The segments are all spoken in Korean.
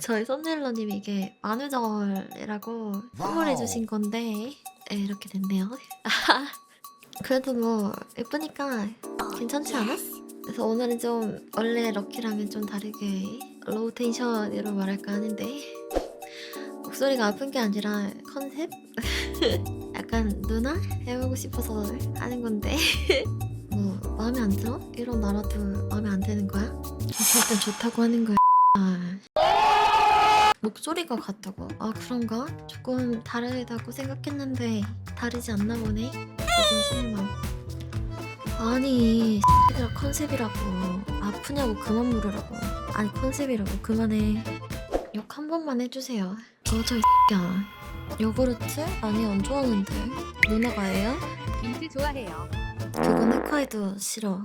저희 썸네일러님 이게 만우절이라고 선물해 주신 건데 네, 이렇게 됐네요. 그래도 뭐 예쁘니까 괜찮지 않아? 그래서 오늘은 좀 원래 럭키랑은 좀 다르게 로우 텐션으로 말할까 하는데 목소리가 아픈 게 아니라 컨셉? 약간 누나? 해보고 싶어서 하는 건데 뭐 마음에 안 들어? 이런 나라도 마음에 안 드는 거야? 일단 좋다고 하는 거야 아. 목소리가 같다고? 아 그런가? 조금 다르다고 생각했는데 다르지 않나 보네. 조금 실망 아니 X들아 컨셉이라고. 아프냐고 그만 물으라고. 아니 컨셉이라고. 그만해. 욕 한 번만 해주세요. 꺼져 이 X야. 요구르트? 아니 안 좋아하는데. 누나가 해요? 민트 좋아해요. 그건 헤카이도 싫어.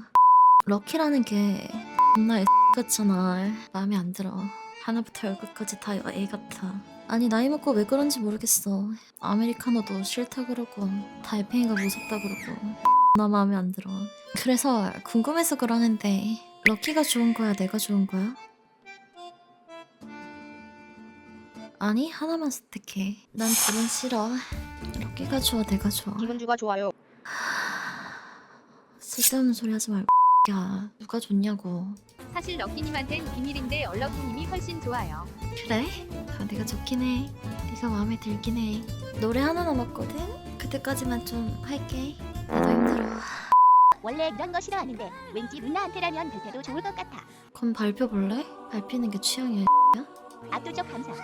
럭키라는 게 존나 X 같잖아. 마음에 안 들어 하나부터 열끝까지 다 애 같아. 아니 나이 먹고 왜 그런지 모르겠어. 아메리카노도 싫다 그러고 달팽이가 무섭다 그러고 나 마음에 안 들어. 그래서 궁금해서 그러는데 럭키가 좋은 거야 내가 좋은 거야? 아니 하나만 선택해. 난 둘은 싫어. 럭키가 좋아 내가 좋아. 기분주가 좋아요. 쓸데없는 소리 하지 말고 야 누가 좋냐고 사실 럭키님한텐 비밀인데 얼럭키님이 훨씬 좋아요. 그래? 아, 내가 좋긴 해 네가 마음에 들긴 해 노래 하나 남았거든? 그때까지만 좀 할게 나도 힘들어 원래 이런 거 싫어하는데 왠지 루나한테라면 될 때도 좋을 것 같아. 그럼 발표 볼래? 밟히는 게 취향이야 압도적 감상.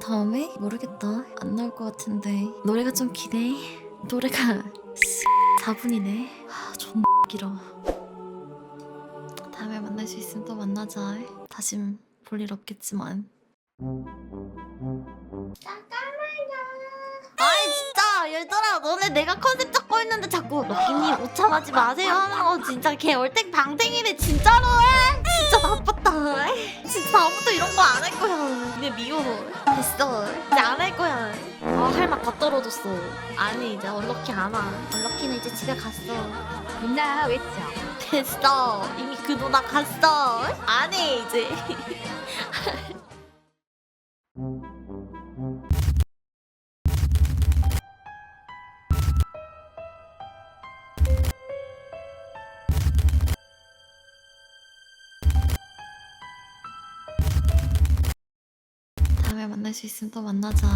다음에? 모르겠다 안 나올 것 같은데 노래가 좀 기네 노래가 4분이네 아, 좀 길어 만날 수 있으면 또 만나자. 다신 볼 일 없겠지만. 진짜 얘들아 너네 내가 컨셉 잡고 있는데 자꾸 럭키님 오참하지 마세요 하는 거 진짜 개 얼땡 방땡이네 진짜로 진짜 나빴다. 진짜 다음부터 이런 거 안 할 거야. 니네 미워. 됐어. 이제 안 할 거야. 아할말다 떨어졌어. 아니 이제 얼럭키 안와. 얼럭키는 이제 집에 갔어. 누나 외쳐. 됐어. 이미 그 누나 갔어. 안해 이제 만날 수 있으면 또 만나자